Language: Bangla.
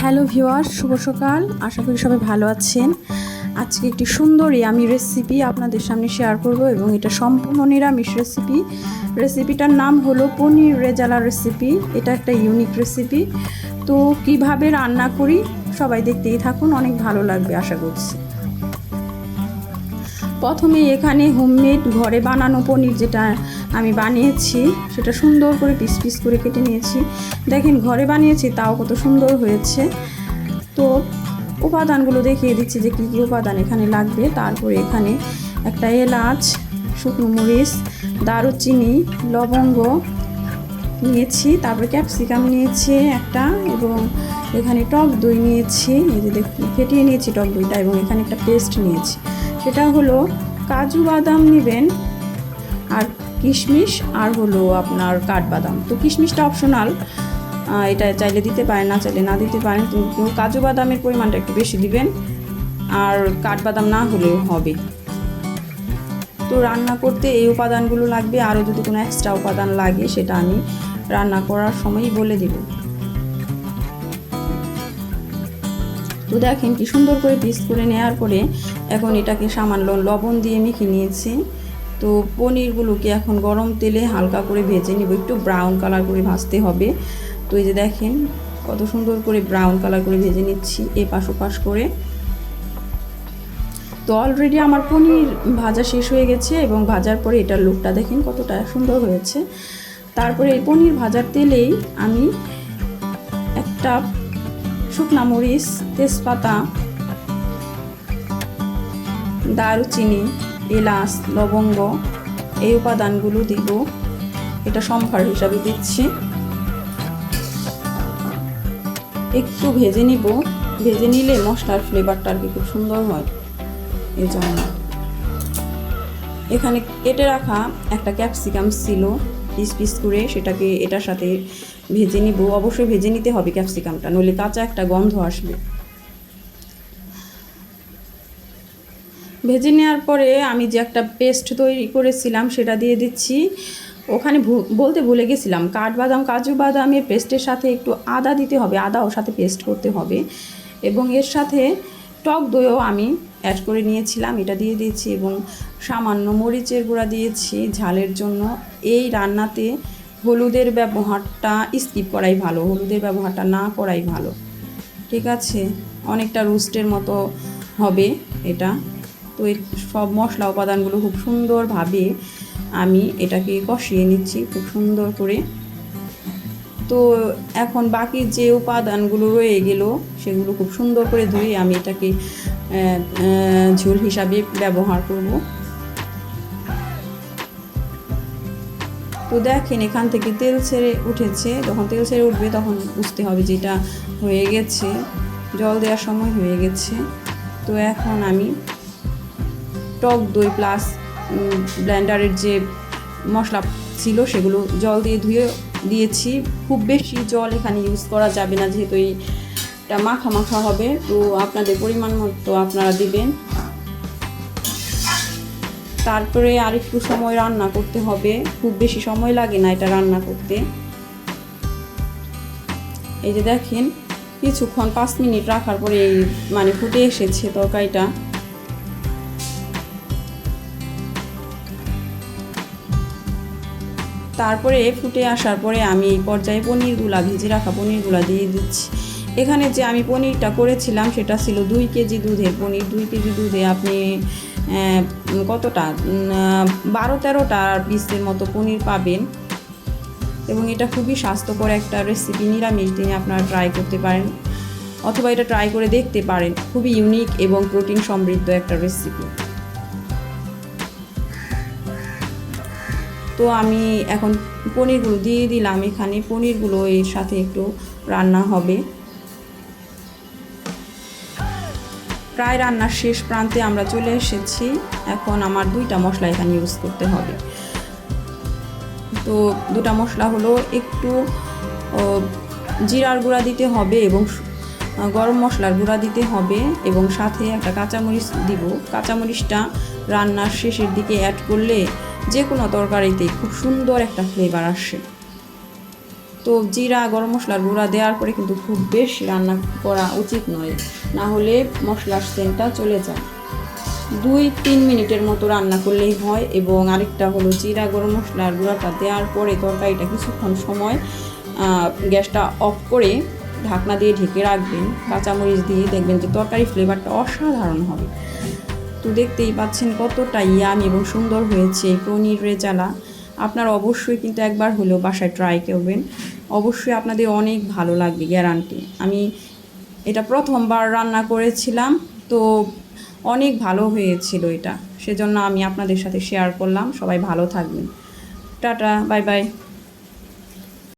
হ্যালো ভিওয়ার শুভ সকাল। আশা করি সবাই ভালো আছেন। আজকে একটি সুন্দরী আমি রেসিপি আপনাদের সামনে শেয়ার করব এবং এটা সম্পূর্ণ নিরামিষ রেসিপি রেসিপিটার নাম হলো পনির রেজালা রেসিপি এটা একটা ইউনিক রেসিপি তো কীভাবে রান্না করি, সবাই দেখতেই থাকুন, অনেক ভালো লাগবে, আশা করছি। প্রথমে এখানে হোমমেড ঘরে বানানো পনির যেটা আমি বানিয়েছি, সেটা সুন্দর করে পিস পিস করে কেটে নিয়েছি। দেখেন ঘরে বানিয়েছি, তাও কত সুন্দর হয়েছে। তো উপাদানগুলো দেখিয়ে দিচ্ছি যে কী কী উপাদান এখানে লাগবে। তারপরে এখানে একটা এলাচ, শুকনো মরিচ, দারুচিনি, লবঙ্গ নিয়েছি, তারপরে ক্যাপসিকাম নিয়েছি একটা, এবং এখানে টক দই নিয়েছি। এই যে ফেটিয়ে নিয়েছি টক দইটা, এবং এখানে একটা পেস্ট নিয়েছি। সেটা হলো কাজু বাদাম নেবেন আর কিশমিশ আর হলো আপনার কাঠবাদাম। তো কিশমিশটা অপশনাল এটা চাইলে দিতে পারেন, না চাইলে না দিতে পারেন। কিন্তু কাজু বাদামের পরিমাণটা একটু বেশি দিবেন। আর কাঠবাদাম না হলেও হবে। তো রান্না করতে এই উপাদানগুলো লাগবে। আরও যদি কোনো এক্সট্রা উপাদান লাগে, সেটা আমি রান্না করার সময়ই বলে দিব। তো দেখেন কি সুন্দর করে পিস করে নেওয়ার পরে এখন এটাকে সামান্য লবণ দিয়ে মেখে নিয়েছি। তো পনিরগুলোকে এখন গরম তেলে হালকা করে ভেজে নিব। একটু ব্রাউন কালার করে ভাজতে হবে। তো এই যে দেখেন কত সুন্দর করে ব্রাউন কালার করে ভেজে নিচ্ছি এ পাশ ওপাশ করে। তো অলরেডি আমার পনির ভাজা শেষ হয়ে গেছে এবং ভাজার পরে এটার লুকটা দেখেন কতটা সুন্দর হয়েছে। তারপরে এই পনির ভাজার তেলেই আমি একটা শুকনা মরিচ, তেজপাতা, দারুচিনি, এলাচ, লবঙ্গ, এই উপাদানগুলো দিব। এটা সম্ভার হিসাবে দিচ্ছি। একটু ভেজে নিব। ভেজে নিলে মশলার ফ্লেভারটা আর কি খুব সুন্দর হয়। এই জন্য। এখানে কেটে রাখা একটা ক্যাপসিকাম ছিল। পিস পিস করে সেটাকে এটার সাথে ভেজে নিব। অবশ্যই ভেজে নিতে হবে ক্যাপসিকামটা নইলে কাঁচা একটা গন্ধ আসবে। ভেজে নেওয়ার পরে আমি যে একটা পেস্ট তৈরি করেছিলাম সেটা দিয়ে দিচ্ছি। ওখানে বলতে ভুলে গেছিলাম, কাঠবাদাম, কাজু বাদামের পেস্টের সাথে একটু আদা দিতে হবে, আদাও সাথে পেস্ট করতে হবে। এবং এর সাথে টক দইও আমি অ্যাড করে নিয়েছিলাম, এটা দিয়ে দিয়েছি এবং সামান্য মরিচের গুঁড়া দিয়েছি। ঝালের জন্য এই রান্নাতে হলুদের ব্যবহারটা স্কিপ করাই ভালো, হলুদের ব্যবহারটা না করাই ভালো। ঠিক আছে? অনেকটা রোস্টের মতো হবে এটা। তো এই সব মশলা উপাদানগুলো খুব সুন্দরভাবে আমি এটাকে কষিয়ে নিচ্ছি, খুব সুন্দর করে। তো এখন বাকি যে উপাদানগুলো রয়ে গেল, সেগুলো খুব সুন্দর করে ধুয়ে আমি এটাকে ঝোল হিসাবে ব্যবহার করব। তো দেখেন এখান থেকে তেল ছেড়ে উঠেছে, যখন তেল ছেড়ে উঠবে তখন বুঝতে হবে যে এটা হয়ে গেছে, জল দেওয়ার সময় হয়ে গেছে। তো এখন আমি টক দই প্লাস ব্লেন্ডারের যে মশলা ছিল সেগুলো জল দিয়ে ধুয়ে দিয়েছি। খুব বেশি জল এখানে ইউজ করা যাবে না, যেহেতু এইটা মাখা মাখা হবে। তো আপনাদের পরিমাণ মতো আপনারা দিবেন। তারপরে আর একটু সময় রান্না করতে হবে। খুব বেশি সময় লাগে না এটা রান্না করতে। এই যে দেখেন, কিছুক্ষণ পাঁচ মিনিট রাখার পরে মানে ফুটে এসেছে তরকারিটা। তারপরে ফুটে আসার পরে আমি এই পর্যায়ে পনিরগুলা ভেজে রাখা পনিরগুলা দিয়ে দিচ্ছি। এখানে যে আমি পনিরটা করেছিলাম, সেটা ছিল দুই কেজি দুধের পনির। দুই কেজি দুধে আপনি কতটা? বারো তেরোটা পিসের মতো পনির পাবেন। এবং এটা খুবই স্বাস্থ্যকর একটা রেসিপি নিরামিষ দিনে আপনারা ট্রাই করতে পারেন। অথবা এটা ট্রাই করে দেখতে পারেন। খুবই ইউনিক এবং প্রোটিন সমৃদ্ধ একটা রেসিপি তো আমি এখন পনিরগুলো দিয়ে দিলাম, এখানে পনিরগুলো এর সাথে একটু রান্না হবে। প্রায় রান্নার শেষ প্রান্তে আমরা চলে এসেছি। এখন আমার দুইটা মশলা এখানে ইউজ করতে হবে। তো দুটা মশলা হলো একটু জিরার গুঁড়া দিতে হবে এবং গরম মশলার গুঁড়া দিতে হবে এবং সাথে একটা কাঁচামরিচ দিব। কাঁচামরিচটা রান্নার শেষের দিকে অ্যাড করলে যে কোনো তরকারিতে খুব সুন্দর একটা ফ্লেভার আসে। তো জিরা, গরম মশলার গুঁড়া দেওয়ার পরে কিন্তু খুব বেশি রান্না করা উচিত নয়। না হলে মশলার সেন্টটা চলে যায়। দুই তিন মিনিটের মতো রান্না করলেই হয় এবং আরেকটা হলো জিরা, গরম মশলার গুঁড়াটা দেওয়ার পরে তরকারিটা কিছুক্ষণ সময় গ্যাসটা অফ করে ঢাকনা দিয়ে ঢেকে রাখবেন। কাঁচামরিচ দিয়ে দেখবেন যে তরকারি ফ্লেভারটা অসাধারণ হবে। তো দেখতেই পাচ্ছেন কতটা ইয়াম এবং সুন্দর হয়েছে পনির রেজালা আপনারা অবশ্যই কিন্তু একবার হলেও বাসায় ট্রাই করবেন। অবশ্যই আপনাদের অনেক ভালো লাগবে গ্যারান্টি আমি এটা প্রথমবার রান্না করেছিলাম, তো অনেক ভালো হয়েছিল এটা। সেজন্য আমি আপনাদের সাথে শেয়ার করলাম। সবাই ভালো থাকবেন। Tata bye bye